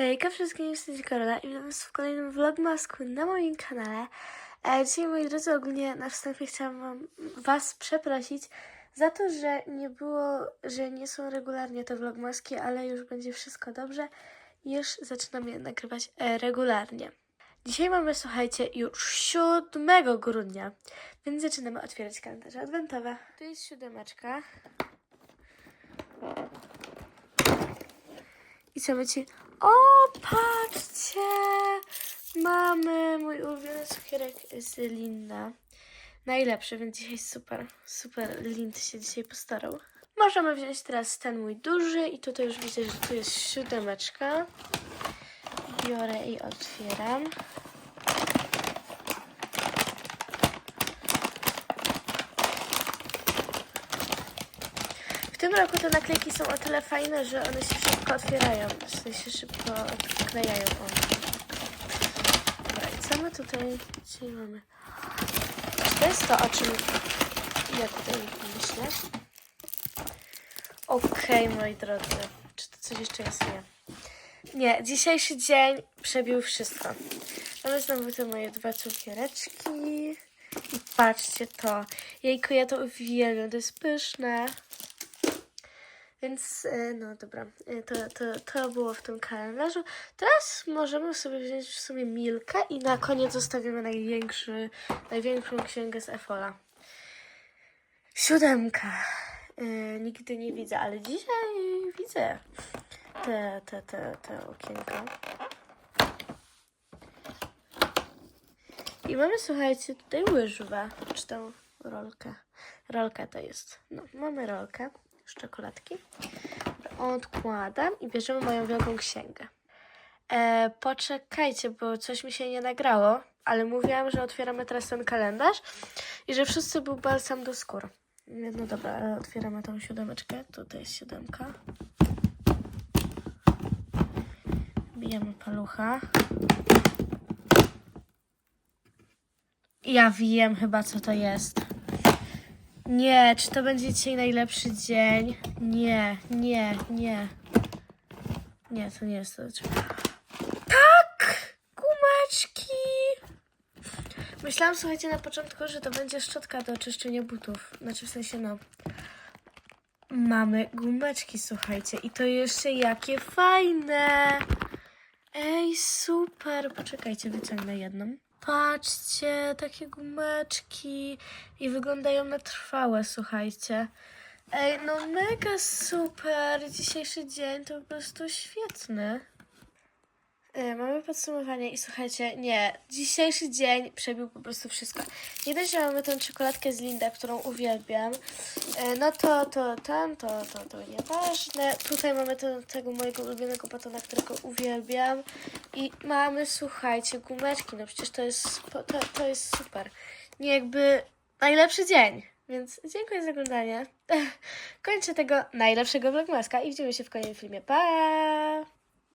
Hejka wszystkim, jestem Karola i witam was w kolejnym vlogmasku na moim kanale. E, dzisiaj, moi drodzy, ogólnie na wstępie chciałam wam, was przeprosić za to, że nie było, że nie są regularnie te vlogmaski, ale już będzie wszystko dobrze. Już zaczynam je nagrywać e, regularnie. Dzisiaj mamy, słuchajcie, już 7 grudnia, więc zaczynamy otwierać kalendarze adwentowe. Tu jest siódemeczka. I co ci? O, patrzcie! Mamy mój ulubiony cukierek z Linda. Najlepszy, więc dzisiaj super, super Lind się dzisiaj postarał. Możemy wziąć teraz ten mój duży i tutaj już widzę, że tu jest siódemeczka. Biorę i otwieram. Tym roku te naklejki są o tyle fajne, że one się szybko otwierają. W sensie szybko odklejają. O. Dobra, i co my tutaj dzisiaj mamy? To jest to, o czym ja tutaj myślę. Okej, moi drodzy. Czy to coś jeszcze jest? Nie. Nie, dzisiejszy dzień przebił wszystko. Mamy znowu te moje dwa cukiereczki. I patrzcie to. Jejku, ja to uwielbiam. To jest pyszne. Więc e, no dobra, e, to, to, to było w tym kalendarzu. Teraz możemy sobie wziąć w sumie Milkę i na koniec zostawimy największy, największą księgę z Efola. Siódemka. E, nigdy nie widzę, ale dzisiaj widzę te, te, te, te okienka. I mamy, słuchajcie, tutaj łyżwę, czy tą rolkę. Rolka to jest. No, mamy rolkę z czekoladki. Odkładam i bierzemy moją wielką księgę. E, poczekajcie, bo coś mi się nie nagrało, ale mówiłam, że otwieramy teraz ten kalendarz i że wszyscy był balsam do skór. No dobra, ale otwieramy tą siódemeczkę. Tutaj jest siódemka. Bijemy palucha. Ja wiem chyba, co to jest. Nie, czy to będzie dzisiaj najlepszy dzień? Nie, nie, nie. Nie, to nie jest to. Tak! Gumeczki! Myślałam, słuchajcie, na początku, że to będzie szczotka do czyszczenia butów. Znaczy, w sensie, no. Mamy gumeczki, słuchajcie. I to jeszcze jakie fajne! Ej, super! Poczekajcie, wyciągnę jedną. Patrzcie, takie gumeczki i wyglądają na trwałe, słuchajcie. Ej, no mega super! Dzisiejszy dzień to po prostu świetny. E, mamy podsumowanie i słuchajcie, nie, dzisiejszy dzień przebił po prostu wszystko. Nie dość, że mamy tę czekoladkę z Linda, którą uwielbiam, e, no to, to, ten, to, to, to nieważne. Tutaj mamy ten, tego mojego ulubionego batona, którego uwielbiam i mamy, słuchajcie, gumeczki, no przecież to jest, to, to jest super. Nie jakby najlepszy dzień. Więc dziękuję za oglądanie. Kończę tego najlepszego vlogmaska i widzimy się w kolejnym filmie. Pa!